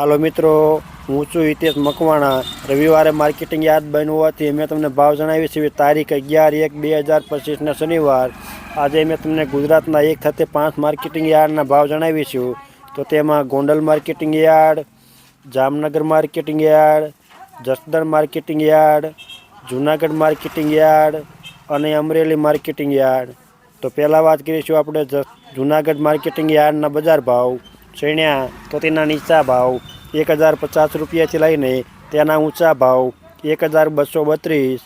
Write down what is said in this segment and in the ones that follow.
હાલો મિત્રો, હું છું હિતેશ મકવાણા. રવિવારે માર્કેટિંગ યાદ બન્યું હોવાથી મેં તમને ભાવ જણાવી છે તારીખ અગિયાર એક બે હજાર પચીસના શનિવાર. આજે મેં તમને ગુજરાતના એક સાથે પાંચ માર્કેટિંગ યાર્ડના ભાવ જણાવીશું તો તેમાં Gondal marketing yard, Jamnagar marketing yard, Jasdan marketing yard, Junagadh marketing yard અને અમરેલી માર્કેટિંગ યાર્ડ. તો પહેલાં વાત કરીશું આપણે જ- જુનાગઢ માર્કેટિંગ યાર્ડના બજાર ભાવ. ચણ્યા તો તેના નીચા ભાવ એક હજાર પચાસ રૂપિયાથી લઈને તેના ઊંચા ભાવ એક હજાર બસો બત્રીસ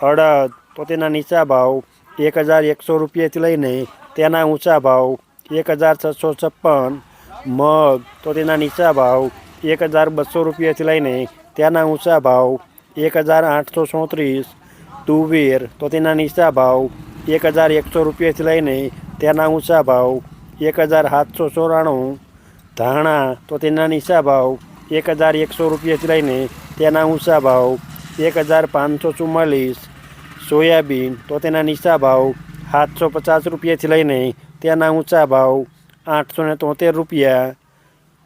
અડદ તો તેના નીચા ભાવ એક હજાર એકસો રૂપિયાથી લઈને તેના ઊંચા ભાવ એક હજાર છસો છપ્પન મગ તો તેના નીચા ભાવ એક હજાર બસો રૂપિયાથી લઈને તેના ઊંચા ભાવ એક હજાર આઠસો ચોત્રીસ તુવેર તો તેના નીચા ભાવ એક હજાર એકસો રૂપિયાથી ધાણા, તો તેના નીચા ભાવ એક હજાર એકસો રૂપિયાથી લઈને તેના ઊંચા ભાવ એક હજાર પાંચસો ચુમ્માલીસ. સોયાબીન, તો તેના નીચા ભાવ સાતસો પચાસ રૂપિયાથી લઈને તેના ઊંચા ભાવ આઠસો ને તોતેર રૂપિયા.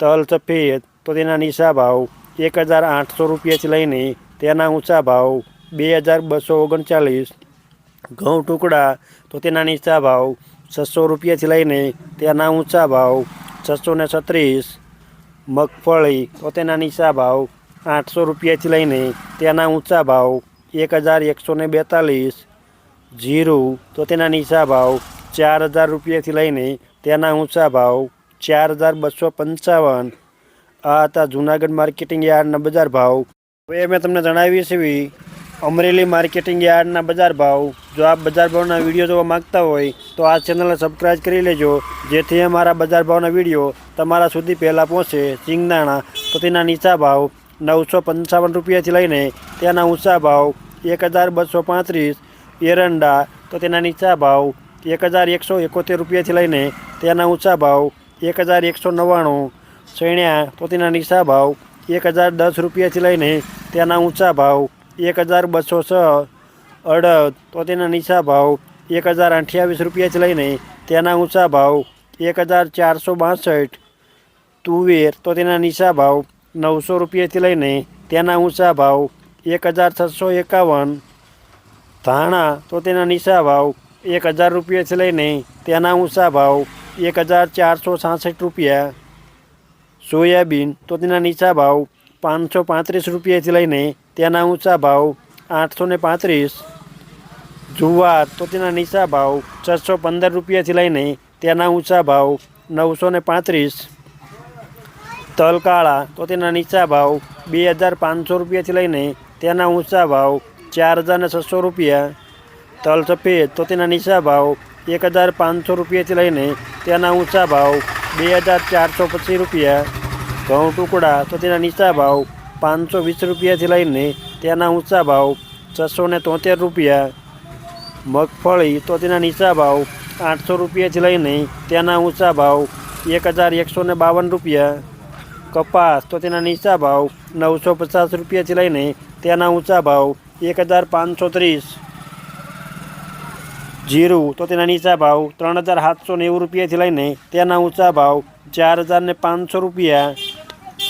તલ સફેદ, તો તેના નીચા ભાવ એક હજાર આઠસો રૂપિયાથી લઈને તેના ઊંચા ભાવ બે હજાર બસો ઓગણચાલીસ. ઘઉં ટુકડા, તો તેના નીચા ભાવ છસો રૂપિયાથી લઈને તેના ઊંચા ભાવ છસો ને છત્રીસ, મગફળી તો તેના નીચા ભાવ આઠસો રૂપિયાથી લઈને તેના ઊંચા ભાવ એક હજાર એકસો ને બેતાલીસ, જીરું તો તેના નીચા ભાવ ચાર હજાર રૂપિયાથી લઈને તેના ઊંચા ભાવ ચાર હજાર બસો પંચાવન, આ હતા જૂનાગઢ માર્કેટિંગ યાર્ડના બજાર ભાવ. હવે મેં તમને જણાવી છે એવી અમરેલી માર્કેટિંગ યાર્ડના બજાર ભાવ. જો આપ બજાર ભાવના વીડિયો જોવા માંગતા હોય, તો આ ચેનલને સબસ્ક્રાઈબ કરી લેજો. જેથી અમારા બજાર ભાવના વીડિયો તમારા સુધી પહેલાં પહોંચે. સિંગદાણા તો તેના નીચા ભાવ નવસો પંચાવન રૂપિયાથી લઈને તેના ઊંચા ભાવ એક હજાર બસો પાંત્રીસ. એરંડા તો તેના નીચા ભાવ એક હજાર એકસો એકોતેર રૂપિયાથી લઈને તેના ઊંચા ભાવ એક હજાર એકસો નવ્વાણું. સૈણ્યા તો તેના નીચા ભાવ એક હજાર દસ રૂપિયાથી લઈને તેના ઊંચા ભાવ એક હજાર બસો છ અડદ, તો તેના નીચા ભાવ એક હજાર અઠ્યાવીસ રૂપિયાથી લઈને તેના ઊંચા ભાવ એક હજાર ચારસો બાસઠ. તુવેર, તો તેના નીચા ભાવ નવસો રૂપિયાથી લઈને તેના ઊંચા ભાવ એક હજાર છસો એકાવન. ધાણા, તો તેના નીચા ભાવ એક હજાર રૂપિયાથી લઈને તેના ઊંચા ભાવ એક હજાર ચારસો છાસઠ રૂપિયા. સોયાબીન, તો તેના નીચા ભાવ પાંચસો પાંત્રીસ રૂપિયાથી લઈને તેના ઊંચા ભાવ આઠસો ને પાંત્રીસ. જુવાર તો તેના નીચા ભાવ છસો પંદર રૂપિયાથી લઈને તેના ઊંચા ભાવ નવસો ને પાંત્રીસ. તલ કાળા તો તેના નીચા ભાવ બે હજાર પાંચસો રૂપિયાથી લઈને તેના ઊંચા ભાવ ચાર હજાર ને છસો રૂપિયા. તલ સફેદ તો તેના નીચા ભાવ એક હજાર પાંચસો રૂપિયાથી લઈને તેના ઊંચા ભાવ બે હજાર ચારસો પચીસ રૂપિયા. ઘઉં ટુકડા તો તેના નીચા ભાવ પાંચસો વીસ રૂપિયાથી લઈને તેના ઊંચા ભાવ છસો ને તોતેર રૂપિયા. મગફળી તો તેના નીચા ભાવ આઠસો રૂપિયાથી લઈને તેના ઊંચા ભાવ એક હજાર એકસો ને બાવન રૂપિયા. કપાસ તો તેના નીચા ભાવ નવસો પચાસ રૂપિયાથી લઈને તેના ઊંચા ભાવ એક હજાર પાંચસો ત્રીસ. જીરું તો તેના નીચા ભાવ ત્રણ હજાર સાતસો નેવું રૂપિયાથી લઈને તેના ઊંચા ભાવ ચાર હજાર ને પાંચસો રૂપિયા.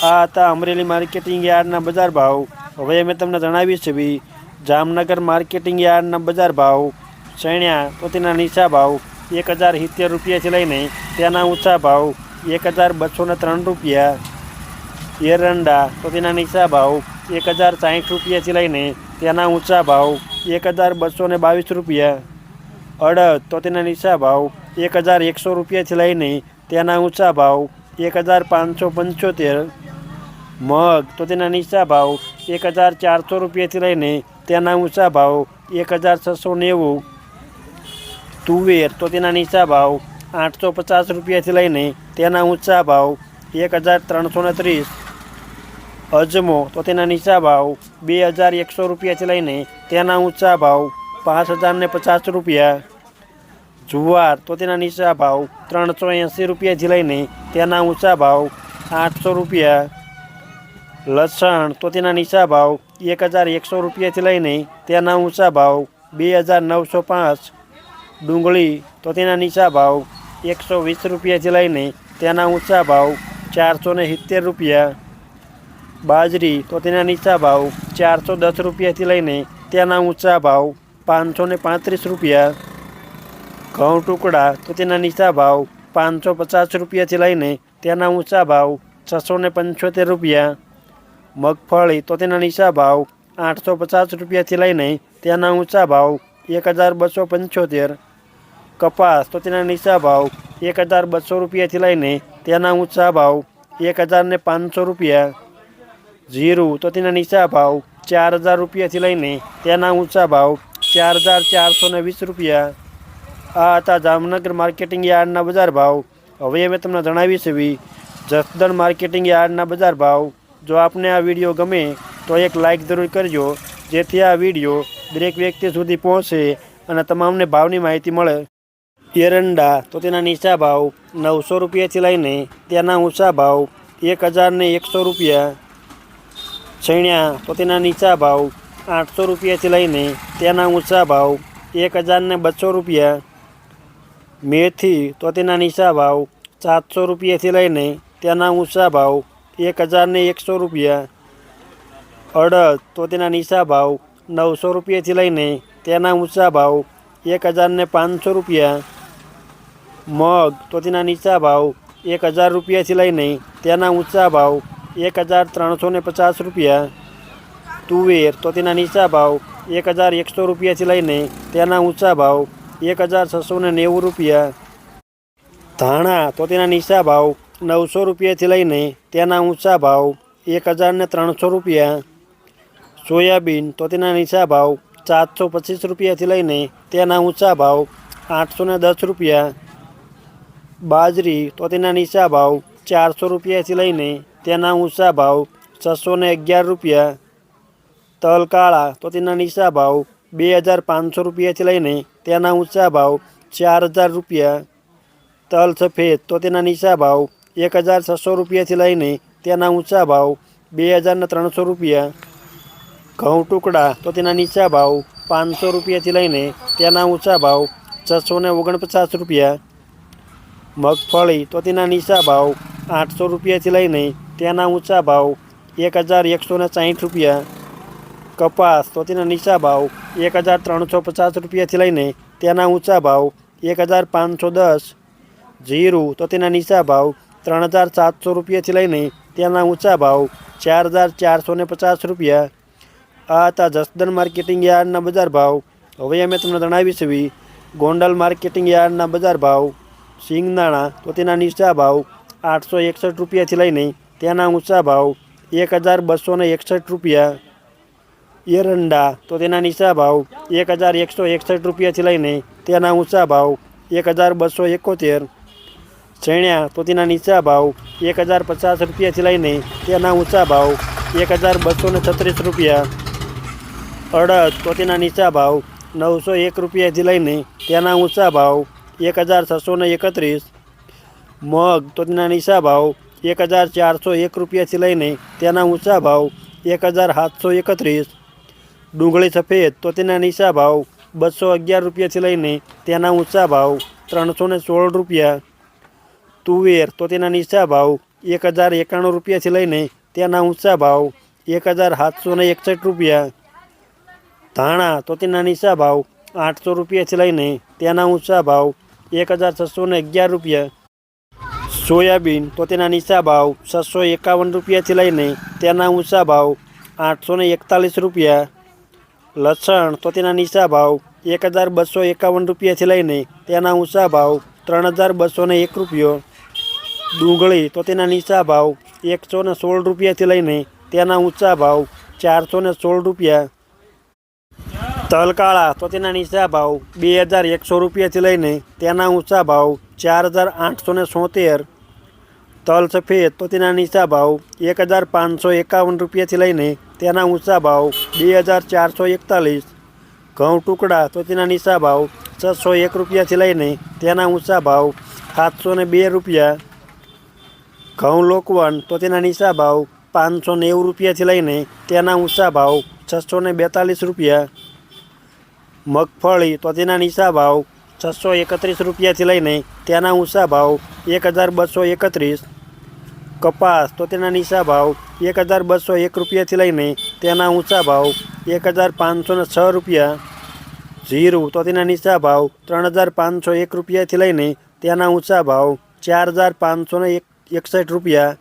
આ હતા અમરેલી માર્કેટિંગ યાર્ડના બજાર ભાવ. હવે મેં તમને જણાવી છે બી જામનગર માર્કેટિંગ યાર્ડના બજાર ભાવ ચણ્યા તો તેના નીચા ભાવ, એક હજાર સિત્તેર રૂપિયાથી લઈને તેના ઊંચા ભાવ, એક હજાર બસો ને ત્રણ રૂપિયા. એરંડા તો તેના નીચા ભાવ, એક હજાર સાઠ રૂપિયાથી લઈને તેના ઊંચા ભાવ, એક હજાર બસો ને બાવીસ રૂપિયા. અડદ તો તેના નીચા ભાવ, એક હજાર એકસો રૂપિયાથી લઈને તેના ઊંચા ભાવ, એક હજાર પાંચસો પંચોતેર. મગ તો તેના નીચા ભાવ એક હજાર ચારસો રૂપિયાથી લઈને તેના ઊંચા ભાવ એક હજાર છસો નેવું. તુવેર તો તેના નીચા ભાવ આઠસો પચાસ રૂપિયાથી લઈને તેના ઊંચા ભાવ એક હજાર ત્રણસો ને ત્રીસ. અજમો તો તેના નીચા ભાવ બે હજાર એકસો રૂપિયાથી લઈને તેના ઊંચા ભાવ પાંચ હજાર ને પચાસ રૂપિયા. જુવાર તો તેના નીચા ભાવ ત્રણસો એંસી રૂપિયાથી લઈને તેના ઊંચા ભાવ આઠસો રૂપિયા. લસણ તો તેના નીચા ભાવ એક હજાર એકસો રૂપિયાથી લઈને તેના ઊંચા ભાવ બે હજાર નવસો પાંચ. ડુંગળી તો તેના નીચા ભાવ એકસો વીસ રૂપિયાથી લઈને તેના ઊંચા ભાવ ચારસો ને સિત્તેર રૂપિયા. બાજરી તો તેના નીચા ભાવ ચારસો દસ રૂપિયાથી લઈને તેના ઊંચા ભાવ પાંચસો ને પાંત્રીસ રૂપિયા. ઘઉં ટુકડા તો તેના નીચા ભાવ પાંચસો પચાસ રૂપિયાથી લઈને તેના ઊંચા ભાવ છસો ને પંચોતેર રૂપિયા. મગફળી તો તેના નીચા ભાવ આઠસો પચાસ રૂપિયાથી લઈને તેના ઊંચા ભાવ એક હજાર બસો પંચોતેર. કપાસ તો તેના નીચા ભાવ એક હજાર બસો રૂપિયાથી લઈને તેના ઊંચા ભાવ એક હજાર ને પાંચસો રૂપિયા. જીરું તો તેના નીચા ભાવ ચાર હજાર રૂપિયાથી લઈને તેના ઊંચા ભાવ ચાર હજાર ચારસો ને વીસ રૂપિયા. આ હતા જામનગર માર્કેટિંગ યાર્ડના બજાર ભાવ. હવે અમે તમને જણાવી છે જસદણ માર્કેટિંગ યાર્ડના બજાર ભાવ. જો આપને આ વીડિયો ગમે, તો એક લાઇક જરૂર કરજો, જેથી આ વીડિયો દરેક વ્યક્તિ સુધી પહોંચે અને તમામને ભાવની માહિતી મળે. એરંડા, તો તેના નીચા ભાવ નવસો રૂપિયાથી લઈને તેના ઊંચા ભાવ એક હજારને એકસો રૂપિયા. છૈણ્યા, તો તેના નીચા ભાવ આઠસો રૂપિયાથી લઈને તેના ઊંચા ભાવ એક હજારને બસો રૂપિયા. મેથી, તો તેના નીચા ભાવ સાતસો રૂપિયાથી લઈને તેના ઊંચા ભાવ એક હજારને એકસો રૂપિયા. અડદ તો તેના નીચા ભાવ નવસો રૂપિયાથી લઈને તેના ઊંચા ભાવ એક હજારને પાંચસો રૂપિયા. મગ, તો તેના નીચા ભાવ એક હજાર રૂપિયાથી લઈને તેના ઊંચા ભાવ એક હજાર ત્રણસો ને પચાસ રૂપિયા. તુવેર, તો તેના નીચા ભાવ એક હજાર એકસો રૂપિયાથી લઈને તેના ઊંચા ભાવ એક હજાર છસો ને નેવું રૂપિયા. ધાણા, તો તેના નીચા ભાવ નવસો રૂપિયાથી લઈને તેના ઊંચા ભાવ એક હજારને ત્રણસો રૂપિયા. સોયાબીન તો તેના નીચા ભાવ સાતસો પચીસ રૂપિયાથી લઈને તેના ઊંચા ભાવ આઠસો દસ રૂપિયા. બાજરી તો તેના નીચા ભાવ ચારસો રૂપિયાથી લઈને તેના ઊંચા ભાવ છસો અગિયાર રૂપિયા. તલ કાળા તો તેના નીચા ભાવ બે હજાર પાંચસો રૂપિયાથી લઈને તેના ઊંચા ભાવ ચાર હજાર રૂપિયા. તલ સફેદ તો તેના નીચા ભાવ એક હજાર છસો રૂપિયાથી લઈને તેના ઊંચા ભાવ બે હજારના ત્રણસો રૂપિયા. ઘઉં ટુકડા તો તેના નીચા ભાવ પાંચસો રૂપિયાથી લઈને તેના ઊંચા ભાવ છસો ને ઓગણપચાસ રૂપિયા. મગફળી તો તેના નીચા ભાવ આઠસો રૂપિયાથી લઈને તેના ઊંચા ભાવ એક હજાર એકસો ને સાહીઠ રૂપિયા. કપાસ તો તેના નીચા ભાવ એક હજાર ત્રણસો પચાસ રૂપિયાથી લઈને તેના ઊંચા ભાવ એક હજાર પાંચસો દસ. જીરું તો તેના નીચા ભાવ ત્રણ હજાર સાતસો રૂપિયાથી લઈને તેના ઊંચા ભાવ ચાર હજાર ચારસો ને પચાસ રૂપિયા. આ હતા જસદન માર્કેટિંગ યાર્ડના બજાર ભાવ. હવે અમે તમને જણાવીશું ગોંડલ માર્કેટિંગ યાર્ડના બજાર ભાવ. સિંગદાણા તો તેના નીચા ભાવ આઠસો એકસઠ રૂપિયાથી લઈને તેના ઊંચા ભાવ એક હજાર બસો ને એકસઠ રૂપિયા. એરંડા તો તેના નીચા ભાવ એક હજાર એકસો એકસઠ રૂપિયાથી લઈને તેના ઊંચા ભાવ એક હજાર બસો એકોતેર. ચણ્યા તો તેના નીચા ભાવ એક હજાર પચાસ રૂપિયાથી લઈને તેના ઊંચા ભાવ એક હજાર બસો ને છત્રીસ રૂપિયા. અડદ તો તેના નીચા ભાવ નવસો એક રૂપિયાથી લઈને તેના ઊંચા ભાવ એક હજાર છસો ને એકત્રીસ. મગ તો તેના નીચા ભાવ એક હજાર ચારસો એક રૂપિયાથી લઈને તેના ઊંચા ભાવ એક હજાર સાતસો એકત્રીસ. ડુંગળી સફેદ તો તેના નીચા ભાવ બસો અગિયાર રૂપિયાથી લઈને તેના ઊંચા ભાવ ત્રણસો ને સોળ રૂપિયા. તુવેર તો તેના નીચા ભાવ એક હજાર એકાણું રૂપિયાથી લઈને તેના ઊંચા ભાવ એક હજાર સાતસો ને એકસઠ રૂપિયા. ધાણા તો તેના નીચા ભાવ આઠસો રૂપિયાથી લઈને તેના ઊંચા ભાવ એક હજાર છસો ને અગિયાર રૂપિયા. સોયાબીન તો તેના નીચા ભાવ છસો એકાવન રૂપિયાથી લઈને તેના ઊંચા ભાવ આઠસો ને એકતાલીસ રૂપિયા. લસણ તો તેના નીચા ભાવ એક હજાર બસો એકાવન રૂપિયાથી લઈને તેના ઊંચા ભાવ ત્રણ હજાર બસો ને એક રૂપિયો. ડુંગળી, તો તેના નીચા ભાવ એકસો ને સોળ રૂપિયાથી લઈને તેના ઊંચા ભાવ ચારસો ને સોળ રૂપિયા. તલ કાળા તો તેના નીચા ભાવ બે હજાર એકસો રૂપિયાથી લઈને તેના ઊંચા ભાવ ચાર હજાર આઠસો ને સોતેર. તલ સફેદ, તો તેના નીચા ભાવ એક હજાર પાંચસો એકાવન રૂપિયાથી લઈને તેના ઊંચા ભાવ બે હજાર ચારસો એકતાલીસ. ઘઉં ટુકડા, તો તેના નીચા ભાવ છસો એક રૂપિયાથી લઈને તેના ઊંચા ભાવ સાતસો ને બે રૂપિયા. ઘઉં લોકવન તો તેના નીચા ભાવ પાંચસો નેવું રૂપિયાથી લઈને તેના ઊંચા ભાવ છસો ને બેતાલીસ રૂપિયા. મગફળી તો તેના નીચા ભાવ છસો એકત્રીસ રૂપિયાથી લઈને તેના ઊંચા ભાવ એક હજાર બસો એકત્રીસ. કપાસ તો તેના નીચા ભાવ એક હજાર બસો એક રૂપિયાથી લઈને તેના ઊંચા ભાવ એક હજાર પાંચસો ને છ રૂપિયા. જીરું તો તેના નીચા ભાવ ત્રણ હજાર પાંચસો એક રૂપિયાથી લઈને તેના ઊંચા ભાવ ચાર હજાર પાંચસો ને એક એકસઠ રૂપિયા.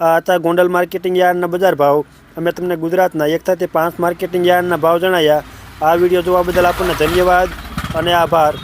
આ હતા ગોંડલ માર્કેટિંગ યાર્ડના બજાર ભાવ. અમે તમને ગુજરાતના એક સાથે પાંચ માર્કેટિંગ યાર્ડના ભાવ જણાવ્યા આ વીડિયો જોવા બદલ આપણને ધન્યવાદ અને આભાર.